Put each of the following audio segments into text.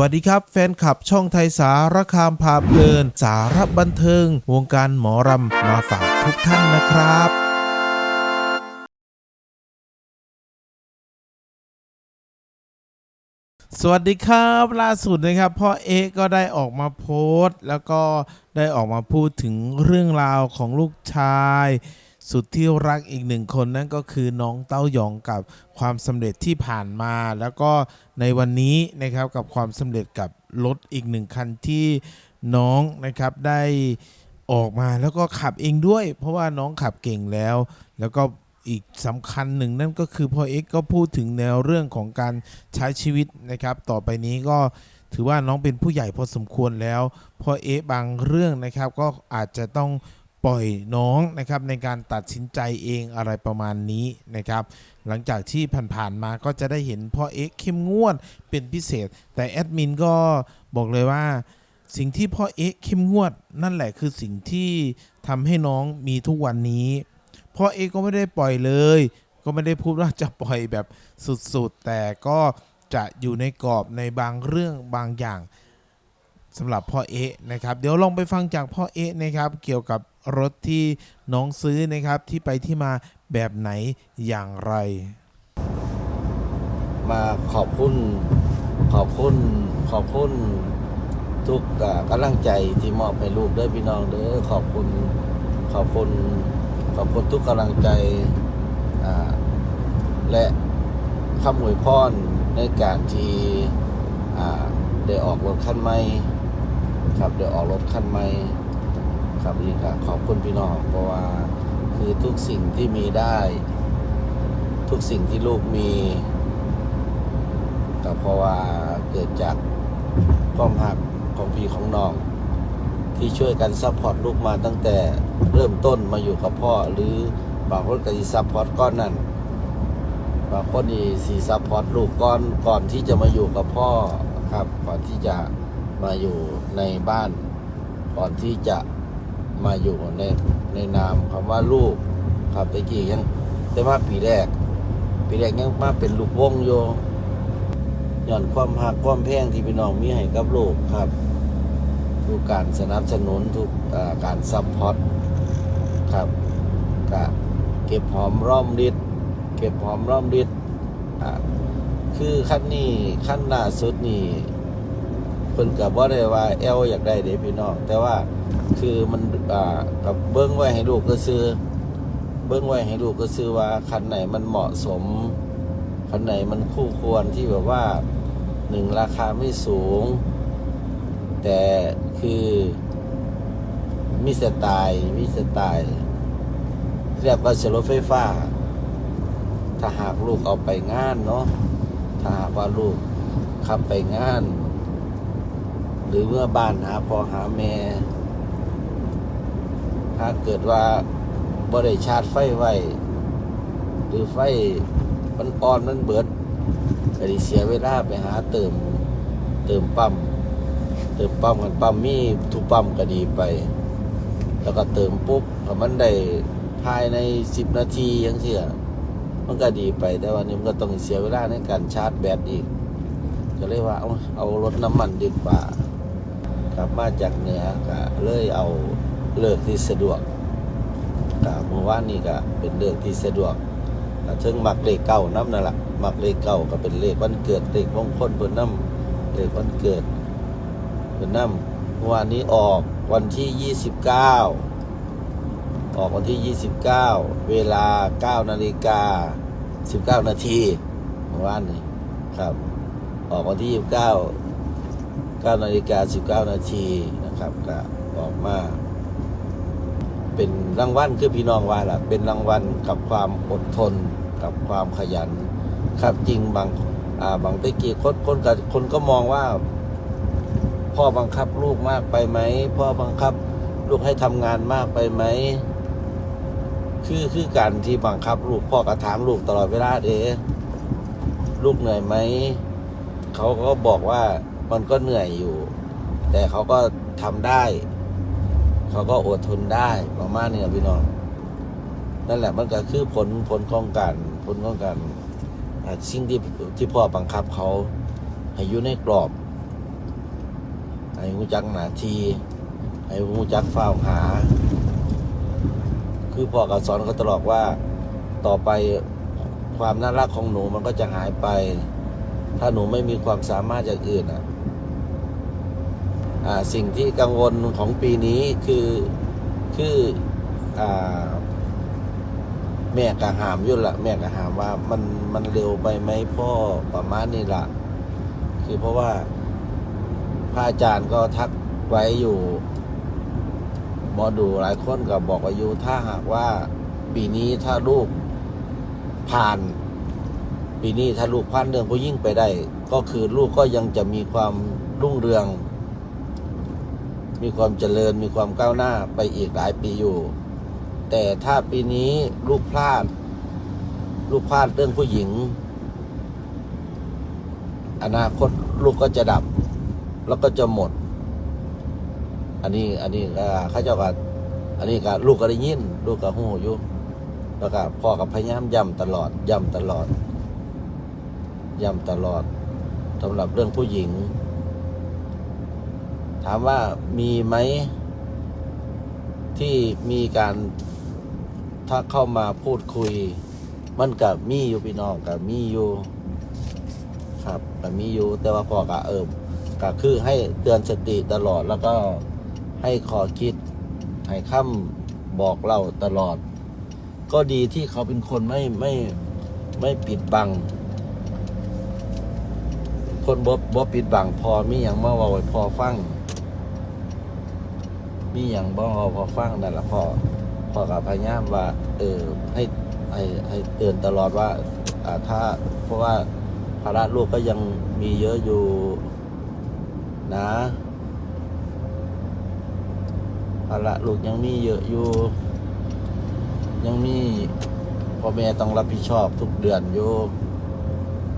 วัสดีครับ แฟนคลับช่องไทยสารคามพาเพลิน สารบันเทิง วงการหมอรำมาฝากทุกท่านนะครับสวัสดีครับล่าสุดนะครับพ่อเอ๊ก็ได้ออกมาโพสต์ แล้วก็ได้ออกมาพูดถึงเรื่องราวของลูกชาย สุดที่รักอีกหนึ่งคนนั่นก็คือน้องเต้ายองกับความสำเร็จที่ผ่านมา แล้วก็ในวันนี้นะครับกับความสำเร็จกับรถอีกหนึ่งคันที่น้องนะครับได้ออกมาแล้วก็ขับเองด้วย เพราะว่าน้องขับเก่งแล้ว แล้วก็อีกสำคัญหนึ่งนั่นก็คือพ่อเอ็กก็พูดถึงแนวเรื่องของการใช้ชีวิตนะครับ ต่อไปนี้ก็ถือว่าน้องเป็นผู้ใหญ่พอสมควรแล้วพ่อเอ๊บางเรื่องนะครับก็อาจจะต้อง ปล่อยน้องนะครับในการตัดสินใจเองอะไรประมาณนี้นะครับ หลังจากที่ผ่านๆมาก็จะได้เห็นพ่อเอ๊ะเข้มงวดเป็นพิเศษ แต่แอดมินก็บอกเลยว่า สิ่งที่พ่อเอ๊ะเข้มงวด นั่นแหละคือสิ่งที่ทำให้น้องมีทุกวันนี้พ่อเอ๊ะก็ไม่ได้ปล่อยเลย ก็ไม่ได้พูดว่าจะปล่อยแบบสุดๆ แต่ก็จะอยู่ในกรอบในบางเรื่องบางอย่างสำหรับพ่อเอ๊ะนะครับ เดี๋ยวลองไปฟังจากพ่อเอ๊ะนะครับ เกี่ยวกับ รถที่น้องซื้อนะครับที่ไปที่มาแบบไหนอย่างไร มาขอบคุณขอบคุณขอบคุณทุกอ่ากำลังใจที่มอบให้ลูกเด้อพี่น้องเด้อขอบคุณขอบคุณขอบคุณทุกกำลังใจและคำอวยพรในการที่ได้ออกรถคันใหม่ครับได้ออกรถคันใหม่ ครับนี่ก็ขอบคุณพี่น้องเพราะว่าคือทุกสิ่งที่มีได้ ทุกสิ่งที่ลูกมีก็เพราะว่าเกิดจากความหักของพี่ของน้อง ที่ช่วยกันซัพพอร์ตลูกมาตั้งแต่เริ่มต้นมาอยู่กับพ่อ หรือบางคนก็สิซัพพอร์ตก้อนนั่นบางคนนี่สีซัพพอร์ตลูกก่อนก่อนที่จะมาอยู่กับพ่อครับก่อนที่จะมาอยู่ในบ้านก่อนที่จะ มาอยู่ในในนามคำว่าลูกครับตะกี้ยังแต่มาปีแรก ปีแรกยังมาเป็นลูกวงโยย้อนความหักความแพงที่พี่น้องมีให้กับลูกครับทุกการสนับสนุนทุกการซัพพอร์ตครับกะเก็บหอมรอมริดเก็บหอมรอมริดคือขั้นนี้ขั้นล่าสุดนี่ เพิ่นกับว่าได้ว่าเอลอยากได้เด้พี่น้องแต่ว่าคือมันอ่ากับเบิ้งไว้ให้ลูกก็ซื้อ เบิ้งไว้ให้ลูกก็ซื้อว่าคันไหนมันเหมาะสม คันไหนมันคู่ควรที่แบบว่าหนึ่งราคาไม่สูง แต่คือมีสไตล์มีสไตล์เรียกว่าเชลรถไฟฟ้า ถ้าหากลูกเอาไปงานเนาะถ้าหากว่าลูกขับไปงาน หรือเมื่อบ้านหาพอหาแม่ ถ้าเกิดว่าบ่ได้ชาร์จไฟไว้ หรือไฟมันอ่อนมันเบิดก็ด้เสียเวลาไปหาเติม เติมปั๊มเติมปั๊มกันปั๊มมีทุกปั๊มก็ดีไป แล้วก็เติมปุ๊บมันได้ภายในสิบนาทียังเสียมันก็ดีไปแต่ว่านี่มันก็ต้องเสียเวลาในการชาร์จแบตอีก ก็เลยว่าเอาเอารถน้ำมันดีกว่า กลับมาจากเหนือก็เลยเอาเลือกที่สะดวกก็เมื่อวานนี้ก็เป็นเลือกที่สะดวกถึงมักเลขเก้าน้ำนั่นแหละมักเลขเก้าก็เป็นเลขวันเกิดเลขมงคลเพิ่นน้ำเลขวันเกิดเพิ่นน้ำเมื่อวานนี้ออกวันที่ยี่สิบเก้าออกวันที่ยี่สิบเก้าเวลาเก้านาฬิกาสิบเก้านาทีเมื่อวานนี้ครับ ออกวันที่ยี่ สิบเก้าเก้านาฬิกาสิบเก้านาทีนะครับก็ออกมา เป็นรางวัลคือพี่น้องว่าล่ะ เป็นรางวัลกับความอดทน กับความขยัน ครับจริงบางอ่าบางตะกี้คนคนก็คนก็มองว่า พ่อบังคับลูกมากไปไหมพ่อบังคับลูกให้ทำงานมากไปไหมคือคือการที่บังคับลูกพ่อก็ถามลูกตลอดเวลาเด้ลูกเหนื่อยไหม เขาก็บอกว่า มันก็เหนื่อยอยู่ แต่เขาก็ทำได้ เขาก็อดทนได้ประมาณนี้นะพี่น้อง นั่นแหละมันก็คือผลผลของการผลของการสิ่งที่ที่พ่อบังคับเขาให้อยู่ในกรอบให้รู้จักหนาทีให้รู้จักเฝ้าหา คือพ่อก็สอนเขาตลอดว่าต่อไปความน่ารักของหนูมันก็จะหายไป ถ้าหนูไม่มีความสามารถอย่างอื่นอะ สิ่งที่กังวลของปีนี้คือคืออ่าแม่ก็หามยุ่นละแม่ก็หามว่ามันมันเร็วไปไหมพ่อประมาณนี้ละคือเพราะว่าพระอาจารย์ก็ทักไว้อยู่หมอดูหลายคนก็บอกว่ายู่ถ้าหากว่าปีนี้ถ้าลูกผ่าน ปีนี้ถ้าลูกผ่านเรื่องผู้ยิ่งไปได้ ก็คือลูกก็ยังจะมีความรุ่งเรือง มีความเจริญมีความก้าวหน้าไปอีกหลายปีอยู่ แต่ถ้าปีนี้ลูกพลาด ลูกพลาดเรื่องผู้หญิง อนาคตลูกก็จะดับ แล้วก็จะหมด อันนี้ อันนี้ข้าเจ้าก็อันนี้ก็ลูกก็ได้ยิน ลูกก็หูอยู่แล้วก็พ่อกับพยายามย้ำตลอดย้ำตลอดย้ำตลอดสำหรับเรื่องผู้หญิง ถามว่ามีไหมที่มีการถ้าเข้ามาพูดคุย มันกับมีอยู่พี่น้องกับมีอยู่ครับกับมีอยู่ แต่ว่าพอก็เออก็คือให้เตือนสติตลอดแล้วก็ให้ขอคิด ให้คำบอกเล่าตลอด ก็ดีที่เขาเป็นคนไม่ไม่ไม่ปิดบัง คนบ่บ่ปิดบังพอมีอย่างมาเว่าให้พอฟัง มีอย่างบ่เว้าพอฟังนั่นแหละพ่อพ่อกับพยายามว่า เออให้ให้ให้เตือนตลอดว่าอ่าถ้าเพราะว่าภาระลูกก็ยังมีเยอะอยู่นะภาระลูกยังมีเยอะอยู่ ยังมีพ่อแม่ต้องรับผิดชอบทุกเดือนอยู่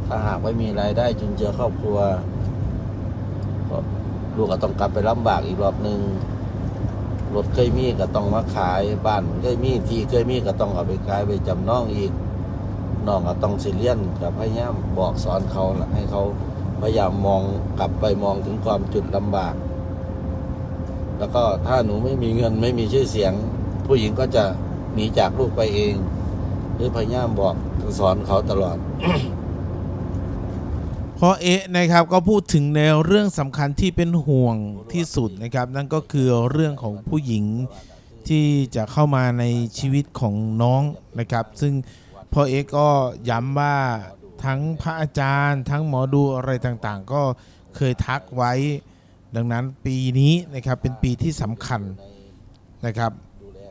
ถ้าหากไม่มีรายได้จุนเจือครอบครัวลูกก็ต้องกลับไปลำบากอีกรอบหนึ่ง รถเคยมีก็ต้องมาขายบ้านเคยมีที่เคยมีก็ต้องเอาไปขายไปจำนองอีกน้องก็ต้องสิเลียนกับพยายามบอกสอนเขาละให้เขาพยายามมองกลับไปมองถึงความจุดลำบาก แล้วก็ถ้าหนูไม่มีเงินไม่มีชื่อเสียง ผู้หญิงก็จะหนีจากลูกไปเอง หรือพยายามบอกสอนเขาตลอด พราะเอ๊ะนะครับก็พูดถึงแนวเรื่องสำคัญที่เป็นห่วงที่สุดนะครับ นั่นก็คือเรื่องของผู้หญิงที่จะเข้ามาในชีวิตของน้องนะครับ ซึ่งพ่อเอ๊ะก็ย้ำว่าทั้งพระอาจารย์ ทั้งหมอดูอะไรต่างๆ ก็เคยทักไว้ ดังนั้นปีนี้นะครับเป็นปีที่สำคัญนะครับ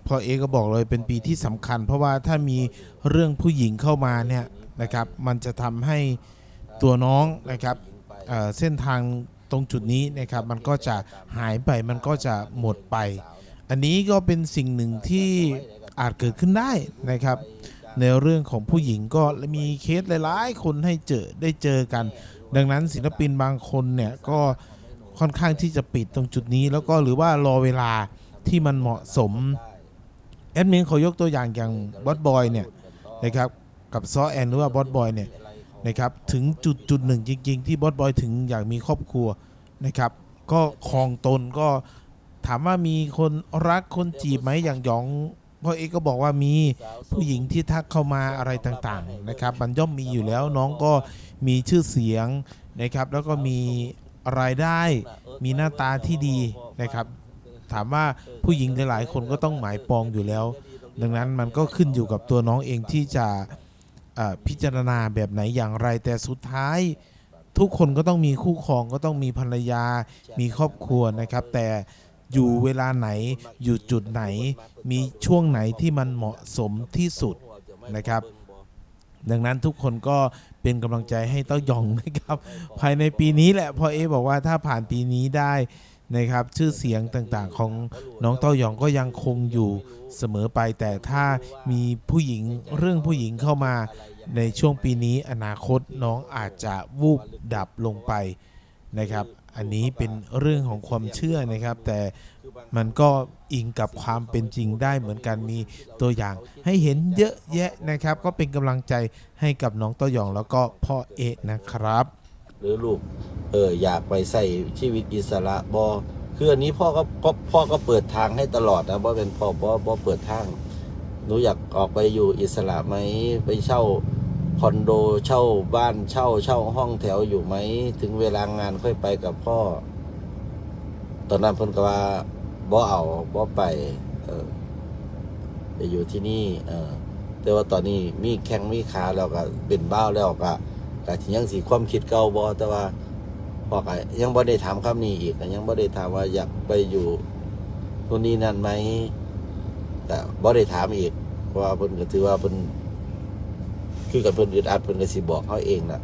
พ่อเอ๊ก็บอกเลยเป็นปีที่สำคัญ เพราะว่าถ้ามีเรื่องผู้หญิงเข้ามาเนี่ยนะครับมันจะทำให้ ตัวน้องนะครับเเส้นทางตรงจุดนี้นะครับมันก็จะหายไปมันก็จะหมดไป อันนี้ก็เป็นสิ่งหนึ่งที่อาจเกิดขึ้นได้นะครับ ในเรื่องของผู้หญิงก็มีเคสหลายๆ คนให้เจอได้เจอกัน ดังนั้นศิลปินบางคนเนี่ยก็ค่อนข้างที่จะปิดตรงจุดนี้ แล้วก็หรือว่ารอเวลาที่มันเหมาะสมแอดมินขอยกตัวอย่างอย่างบอสบอยเนี่ยนะครับกับซอแอนหรือว่าบอสบอยเนี่ย นะครับถึงจุดจุดหนึ่งจริง ๆ ที่บอสบอยถึงอยากมีครอบครัวนะครับ ก็คลองตนก็ถามว่ามีคนรักคนจีบไหมอย่างหยองพ่อเอกก็บอกว่ามีผู้หญิงที่ทักเข้ามาอะไรต่างๆนะครับมันย่อมมีอยู่แล้วน้องก็มีชื่อเสียงนะครับ แล้วก็มีรายได้มีหน้าตาที่ดีนะครับ ถามว่าผู้หญิงหลายๆคนก็ต้องหมายปองอยู่แล้ว ดังนั้นมันก็ขึ้นอยู่กับตัวน้องเองที่จะ พิจารณาแบบไหนอย่างไร แต่สุดท้ายทุกคนก็ต้องมีคู่ครองก็ต้องมีภรรยา มีครอบครัวนะครับ แต่อยู่เวลาไหนอยู่จุดไหน มีช่วงไหนที่มันเหมาะสมที่สุดนะครับ ดังนั้นทุกคนก็เป็นกำลังใจให้เต้ายองนะครับ ภายในปีนี้แหละพอเอบอกว่าถ้าผ่านปีนี้ได้ นะครับชื่อเสียงต่างๆ ของน้องเต้ายองก็ยังคงอยู่เสมอไป แต่ถ้ามีผู้หญิงเรื่องผู้หญิงเข้ามาในช่วงปีนี้อนาคตน้องอาจจะวูบดับลงไปนะครับ อันนี้เป็นเรื่องของความเชื่อนะครับ แต่มันก็อิงกับความเป็นจริงได้เหมือนกันมีตัวอย่าง ให้เห็นเยอะแยะนะครับ ก็เป็นกำลังใจให้กับน้องเต้ายองแล้วก็พ่อเอะนะครับ หรือลูกเอออยากไปใส่ชีวิตอิสระบอคืออันนี้พ่อก็พ่อพ่อก็เปิดทางให้ตลอดนะบ่เป็นพ่อบ่บ่เปิดทางหนูอยากออกไปอยู่อิสระไหมไปเช่าคอนโดเช่าบ้านเช่าเช่าห้องแถวอยู่ไหม ถึงเวลางานค่อยไปกับพ่อ ตอนนั้นเพิ่นก็ว่าบ่เอาบ่ไปเออไปอยู่ที่นี่ เออแต่ว่าตอนนี้มีแข้งมีขาแล้วก็เป็นบ้าแล้วก็ ก็ที่ยังสีความคิดเก่าบ่แต่ว่าพ่อก็ยังบ่ได้ถามคำนี้อีกก็ยังบ่ได้ถามว่าอยากไปอยู่ตรงนี้นั่นไหมแต่บ่ได้ถามอีกเพราะว่าเพิ่นก็ถือว่าเพิ่นคือกับเพิ่นอึดอัดเพิ่นก็สิบอกเขาเองน่ะ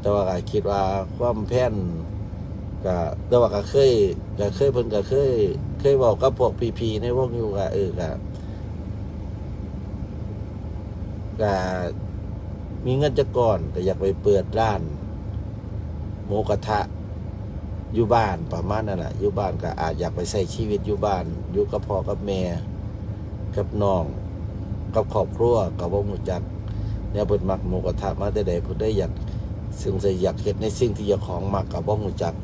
แต่ว่าก็คิดว่าความแพ้นก็แต่ว่าก็เคยก็เคยเพิ่นก็เคย เคยบอกกับพวกพีๆในวงอยู่ก็เออก็ก็ มีเงินจะก่อนแต่อยากไปเปิดร้าน โมกระทะอยู่บ้านประมาณนั่นแหละอยู่บ้านก็อาจอยากไปใช้ชีวิตอยู่บ้าน อยู่กับพ่อกับแม่กับน้องกับครอบครัวกับว่ามูจักเนี่ยเปิดมักโมกระทะมาแต่ใดเพิ่นได้อยากซึ่งจะอยากเห็ดในสิ่งที่อยากของมักกับว่ามูจัก